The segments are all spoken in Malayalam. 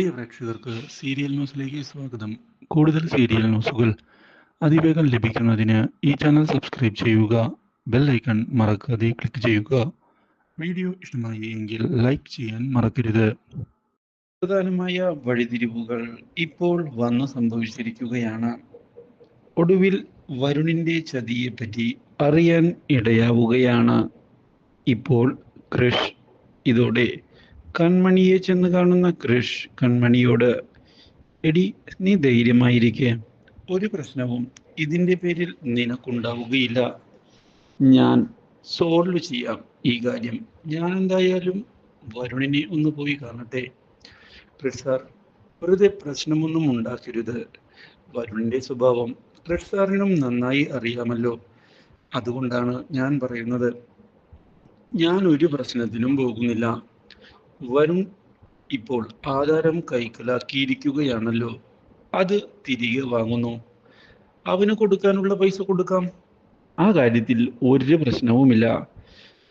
പ്രിയ പ്രേക്ഷകർക്ക് സീരിയൽ ന്യൂസിലേക്ക് സ്വാഗതം. കൂടുതൽ സീരിയൽ ന്യൂസുകൾ അതിവേഗം ലഭിക്കുന്നതിന് ഈ ചാനൽ സബ്സ്ക്രൈബ് ചെയ്യുക ബെൽ ഐക്കൺ മറക്കാതെ ക്ലിക്ക് ചെയ്യുക. വീഡിയോ ഇഷ്ടമായി എങ്കിൽ ലൈക്ക് ചെയ്യാൻ മറക്കരുത്. പ്രധാനമായ വഴിതിരിവുകൾ ഇപ്പോൾ വന്നു സംഭവിച്ചിരിക്കുകയാണ്. ഒടുവിൽ വരുണിന്റെ ചതിയെപ്പറ്റി അറിയാൻ ഇടയാവുകയാണ്. ഇപ്പോൾ ക്രിഷ് ഇതോടെ കൺമണിയെ ചെന്ന് കാണുന്ന കൃഷ് കൺമണിയോട് എടി നീ ധൈര്യമായിരിക്കെ. ഒരു പ്രശ്നവും ഇതിന്റെ പേരിൽ നിനക്കുണ്ടാവുകയില്ല. ഞാൻ സോൾവ് ചെയ്യാം ഈ കാര്യം. ഞാൻ എന്തായാലും വരുണിനെ ഒന്ന് പോയി കാണട്ടെ. കൃഷ് സാർ വെറുതെ പ്രശ്നമൊന്നും ഉണ്ടാക്കരുത്. വരുണിന്റെ സ്വഭാവം കൃഷ് സാറിനും നന്നായി അറിയാമല്ലോ. അതുകൊണ്ടാണ് ഞാൻ പറയുന്നത്. ഞാൻ ഒരു പ്രശ്നത്തിനും പോകുന്നില്ല. വരുൺ ഇപ്പോൾ ആധാരം കൈക്കലാക്കിയിരിക്കുകയാണല്ലോ. അത് തിരികെ വാങ്ങുന്നു. അവന് കൊടുക്കാനുള്ള പൈസ കൊടുക്കാം. ആ കാര്യത്തിൽ ഒരു പ്രശ്നവുമില്ല.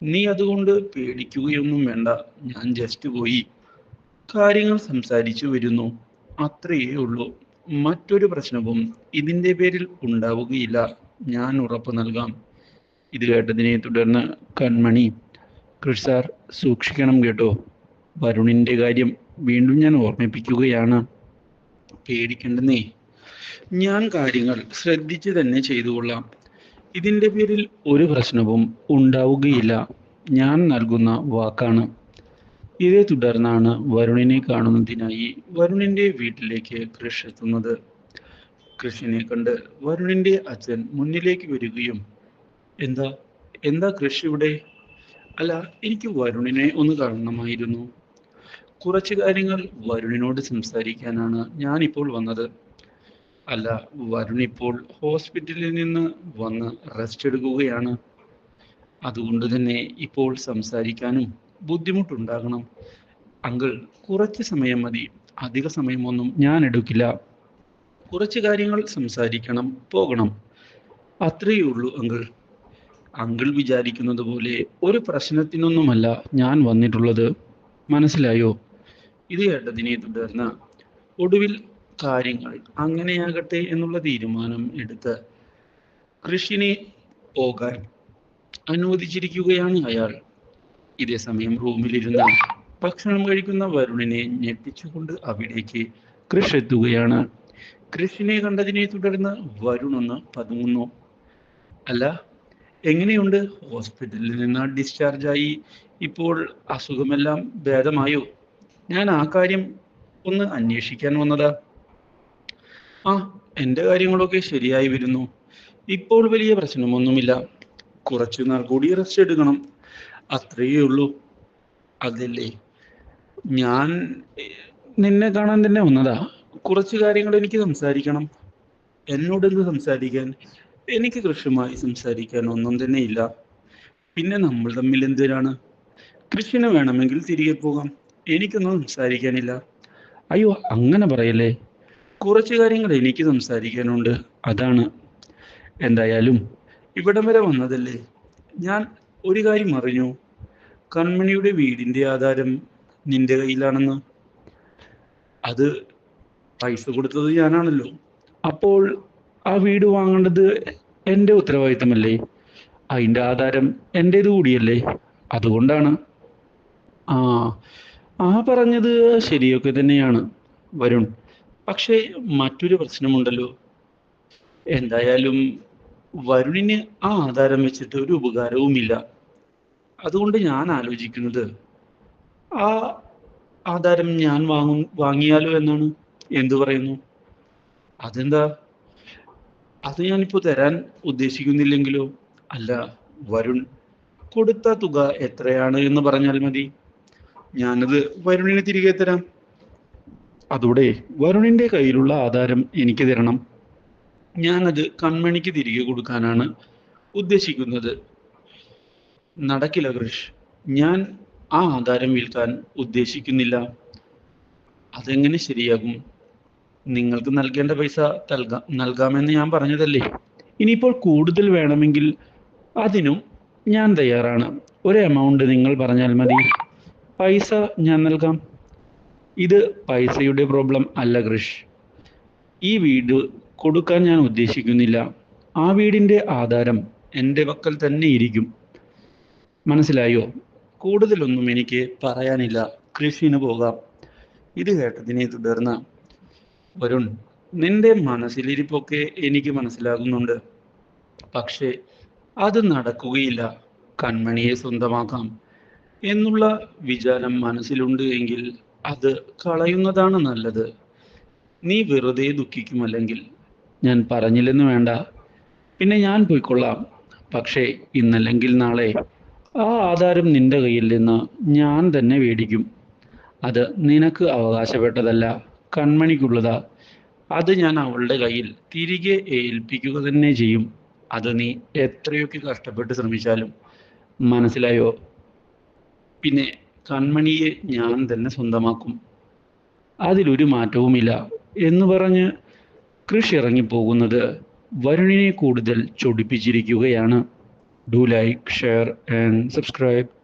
നീ അതുകൊണ്ട് പേടിക്കുകയൊന്നും വേണ്ട. ഞാൻ ജസ്റ്റ് പോയി. കാര്യങ്ങൾ സംസാരിച്ചു വരുന്നു. അത്രയേ ഉള്ളൂ. മറ്റൊരു പ്രശ്നവും ഇതിന്റെ പേരിൽ ഉണ്ടാവുകയില്ല. ഞാൻ ഉറപ്പ് നൽകാം. ഇത് കേട്ടതിനെ തുടർന്ന് കൺമണി കൃഷ് സാർ സൂക്ഷിക്കണം കേട്ടോ. വരുണിന്റെ കാര്യം വീണ്ടും ഞാൻ ഓർമ്മിപ്പിക്കുകയാണ്. പേടിക്കണ്ടെന്നേ. ഞാൻ കാര്യങ്ങൾ ശ്രദ്ധിച്ച് തന്നെ ചെയ്തു കൊള്ളാം ഇതിന്റെ പേരിൽ ഒരു പ്രശ്നവും ഉണ്ടാവുകയില്ല. ഞാൻ നൽകുന്ന വാക്കാണ്. ഇതേ തുടർന്നാണ് വരുണിനെ കാണുന്നതിനായി വരുണിന്റെ വീട്ടിലേക്ക് കൃഷ് എത്തുന്നത്. കൃഷിനെ കണ്ട് വരുണിന്റെ അച്ഛൻ മുന്നിലേക്ക് വരികയും എന്താ എന്താ കൃഷി ഇവിടെ? അല്ല എനിക്ക് വരുണിനെ ഒന്ന് കാണണമായിരുന്നു. കുറച്ച് കാര്യങ്ങൾ വരുണിനോട് സംസാരിക്കാനാണ് ഞാനിപ്പോൾ വന്നത്. അല്ല വരുൺ ഇപ്പോൾ ഹോസ്പിറ്റലിൽ നിന്ന് വന്ന് റെസ്റ്റ് എടുക്കുകയാണ്. അതുകൊണ്ട് തന്നെ ഇപ്പോൾ സംസാരിക്കാനും ബുദ്ധിമുട്ടുണ്ടാകണം. അങ്കിൾ കുറച്ച് സമയം മതി. അധിക സമയമൊന്നും ഞാൻ എടുക്കില്ല. കുറച്ച് കാര്യങ്ങൾ സംസാരിക്കണം പോകണം. അത്രയേ ഉള്ളൂ അങ്കിൾ. അങ്കിൾ വിചാരിക്കുന്നത് പോലെ ഒരു പ്രശ്നത്തിനൊന്നുമല്ല ഞാൻ വന്നിട്ടുള്ളത്. മനസ്സിലായോ? ഇത് കേട്ടതിനെ തുടർന്ന് ഒടുവിൽ കാര്യങ്ങൾ. അങ്ങനെയാകട്ടെ എന്നുള്ള തീരുമാനം എടുത്ത് കൃഷിനെ പോകാൻ അനുവദിച്ചിരിക്കുകയാണ് അയാൾ. ഇതേ സമയം റൂമിലിരുന്ന് ഭക്ഷണം കഴിക്കുന്ന വരുണിനെ ഞെട്ടിച്ചുകൊണ്ട് അവിടേക്ക് കൃഷ് എത്തുകയാണ് കൃഷിനെ കണ്ടതിനെ തുടർന്ന് വരുൺ ഒന്ന് പതുങ്ങുന്നു. അല്ല എങ്ങനെയുണ്ട്? ഹോസ്പിറ്റലിൽ നിന്ന് ഡിസ്ചാർജായി. ഇപ്പോൾ അസുഖമെല്ലാം ഭേദമായോ? ഞാൻ ആ കാര്യം ഒന്ന് അന്വേഷിക്കാൻ വന്നതാ. ആ എന്റെ കാര്യങ്ങളൊക്കെ ശരിയായി വരുന്നു. ഇപ്പോൾ വലിയ പ്രശ്നമൊന്നുമില്ല. കുറച്ചു നാൾ കൂടി റെസ്റ്റ് എടുക്കണം. അത്രയേ ഉള്ളൂ. അതല്ലേ? ഞാൻ നിന്നെ കാണാൻ തന്നെ വന്നതാ. കുറച്ച് കാര്യങ്ങൾ എനിക്ക് സംസാരിക്കണം. എന്നോട് എന്ത് സംസാരിക്കാൻ? എനിക്ക് കൃഷിയുമായി സംസാരിക്കാൻ ഒന്നും തന്നെ ഇല്ല. പിന്നെ നമ്മൾ തമ്മിൽ എന്തിനാണ്? കൃഷിന് വേണമെങ്കിൽ തിരികെ പോകാം. എനിക്കൊന്നും സംസാരിക്കാനില്ല. അയ്യോ അങ്ങനെ പറയല്ലേ? കുറച്ച് കാര്യങ്ങൾ എനിക്ക് സംസാരിക്കാനുണ്ട്. അതാണ്. എന്തായാലും ഇവിടം വരെ വന്നതല്ലേ? ഞാൻ ഒരു കാര്യം അറിഞ്ഞു. കൺമണിയുടെ വീടിന്റെ ആധാരം നിന്റെ കയ്യിലാണെന്ന്. അത് പൈസ കൊടുത്തത് ഞാനാണല്ലോ. അപ്പോൾ ആ വീട് വാങ്ങേണ്ടത് എന്റെ ഉത്തരവാദിത്തമല്ലേ? അതിന്റെ ആധാരം എന്റേത് കൂടിയല്ലേ? അതുകൊണ്ടാണ്. ആ ആ പറഞ്ഞത് ശരിയൊക്കെ തന്നെയാണ് വരുൺ. പക്ഷേ മറ്റൊരു പ്രശ്നമുണ്ടല്ലോ. എന്തായാലും വരുണിന് ആ ആധാരം വെച്ചിട്ട് ഒരു ഉപകാരവുമില്ല. അതുകൊണ്ട് ഞാൻ ആലോചിക്കുന്നത് ആ ആധാരം ഞാൻ വാങ്ങും വാങ്ങിയാലോ എന്നാണ്. എന്തു പറയുന്നു? അതെന്താ? അത് ഞാനിപ്പോ തരാൻ ഉദ്ദേശിക്കുന്നില്ലെങ്കിലോ? അല്ല വരുൺ കൊടുത്ത തുക എത്രയാണ് എന്ന് പറഞ്ഞാൽ മതി. ഞാനത് വരുണിന് തിരികെ തരാം. അതോടെ വരുണിന്റെ കയ്യിലുള്ള ആധാരം എനിക്ക് തരണം. ഞാനത് കൺമണിക്ക് തിരികെ കൊടുക്കാനാണ് ഉദ്ദേശിക്കുന്നത്. നടക്കില്ല കൃഷ്. ഞാൻ ആ ആധാരം വിൽക്കാൻ ഉദ്ദേശിക്കുന്നില്ല. അതെങ്ങനെ ശരിയാകും? നിങ്ങൾക്ക് നൽകേണ്ട പൈസ നൽകാം നൽകാമെന്ന് ഞാൻ പറഞ്ഞതല്ലേ? ഇനിയിപ്പോൾ കൂടുതൽ വേണമെങ്കിൽ അതിനും ഞാൻ തയ്യാറാണ്. ഒരു എമൗണ്ട് നിങ്ങൾ പറഞ്ഞാൽ മതി. പൈസ ഞാൻ നൽകാം. ഇത് പൈസയുടെ പ്രോബ്ലം അല്ല കൃഷ് ഈ വീട് കൊടുക്കാൻ ഞാൻ ഉദ്ദേശിക്കുന്നില്ല. ആ വീടിന്റെ ആധാരം എന്റെ പക്കൽ തന്നെ ഇരിക്കും. മനസ്സിലായോ? കൂടുതലൊന്നും എനിക്ക് പറയാനില്ല. കൃഷിന് പോകാം. ഇത് കേട്ടതിനെ തുടർന്ന് വരുൺ നിന്റെ മനസ്സിലിരിപ്പൊക്കെ എനിക്ക് മനസ്സിലാകുന്നുണ്ട്. പക്ഷേ അത് നടക്കുകയില്ല. കൺമണിയെ സ്വന്തമാക്കാം. എന്നുള്ള വിചാരം മനസ്സിലുണ്ട് എങ്കിൽ അത് കളയുന്നതാണ് നല്ലത്. നീ വെറുതെ ദുഃഖിക്കുമല്ലെങ്കിൽ ഞാൻ പറഞ്ഞില്ലെന്ന് വേണ്ട. പിന്നെ ഞാൻ പോയിക്കൊള്ളാം. പക്ഷേ ഇന്നല്ലെങ്കിൽ നാളെ ആ ആധാരം നിന്റെ കയ്യിൽ നിന്ന് ഞാൻ തന്നെ മേടിക്കും. അത് നിനക്ക് അവകാശപ്പെട്ടതല്ല കൺമണിക്കുള്ളതാ. അത് ഞാൻ അവളുടെ കയ്യിൽ തിരികെ ഏൽപ്പിക്കുക തന്നെ ചെയ്യും. അത് നീ എത്രയൊക്കെ കഷ്ടപ്പെട്ട് ശ്രമിച്ചാലും. മനസ്സിലായോ? പിന്നെ കൺമണിയെ ഞാൻ തന്നെ സ്വന്തമാക്കും. അതിലൊരു മാറ്റവുമില്ല എന്ന് പറഞ്ഞ് കൃഷി ഇറങ്ങിപ്പോകുന്നത് വരുണിനെ കൂടുതൽ ചൊടിപ്പിച്ചിരിക്കുകയാണ്. Do like share and subscribe